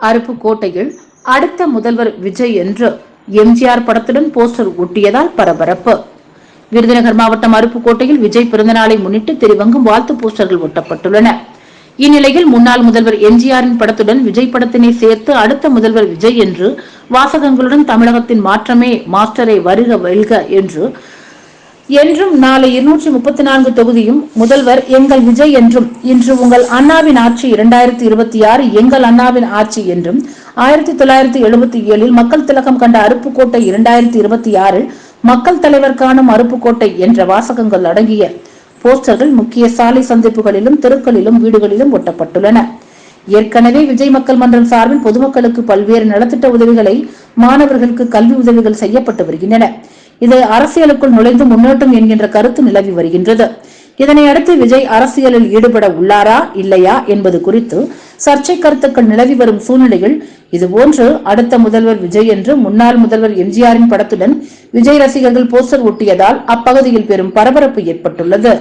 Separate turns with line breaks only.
அருப்புக்கோட்டையில் அடுத்த முதல்வர் விஜய் என்று எம்ஜிஆர் படத்துடன் போஸ்டர் ஒட்டியதால் பரபரப்பு. விருதுநகர் மாவட்டம் அருப்புக்கோட்டையில் விஜய் பிறந்தநாளை முன்னிட்டு தெரிவங்கும் வாழ்த்து போஸ்டர்கள் ஒட்டப்பட்டுள்ளன. இந்நிலையில் முன்னாள் முதல்வர் எம்ஜிஆரின் படத்துடன் விஜய் படத்தினை சேர்த்து அடுத்த முதல்வர் விஜய் என்று வாசகங்களுடன் தமிழகத்தின் மாற்றமே மாஸ்டரை வருக வெல்க என்று என்றும் நாளை இருநூற்றி முப்பத்தி நான்கு தொகுதியும் முதல்வர் எங்கள் விஜய் என்றும் இன்று உங்கள் அண்ணாவின் ஆட்சி இரண்டாயிரத்தி இருபத்தி ஆறு எங்கள் அண்ணாவின் ஆட்சி என்றும் ஆயிரத்தி தொள்ளாயிரத்தி எழுபத்தி ஏழில் மக்கள் திலகம் கண்ட அருப்புக்கோட்டை இரண்டாயிரத்தி இருபத்தி ஆறில் மக்கள் தலைவர் காணும் அருப்புக்கோட்டை என்ற வாசகங்கள் அடங்கிய போஸ்டர்கள் முக்கிய சாலை சந்திப்புகளிலும் தெருக்களிலும் வீடுகளிலும் ஒட்டப்பட்டுள்ளன. ஏற்கனவே விஜய் மக்கள் மன்றம் சார்பில் பொதுமக்களுக்கு பல்வேறு நலத்திட்ட உதவிகளை மாணவர்களுக்கு கல்வி உதவிகள் செய்யப்பட்டு வருகின்றன. இது அரசியலுக்குள் நுழைந்து முன்னோட்டம் என்கின்ற கருத்து நிலவி வருகின்றது. இதனை அடுத்து விஜய் அரசியலில் ஈடுபட உள்ளாரா இல்லையா என்பது குறித்து சர்ச்சை கருத்துக்கள் நிலவி வரும் சூழ்நிலையில் இதுபோன்று அடுத்த முதல்வர் விஜய் என்று முன்னாள் முதல்வர் எம்ஜிஆரின் படத்துடன் விஜய் ரசிகர்கள் போஸ்டர் ஒட்டியதால் அப்பகுதியில் பெரும் பரபரப்பு ஏற்பட்டுள்ளது.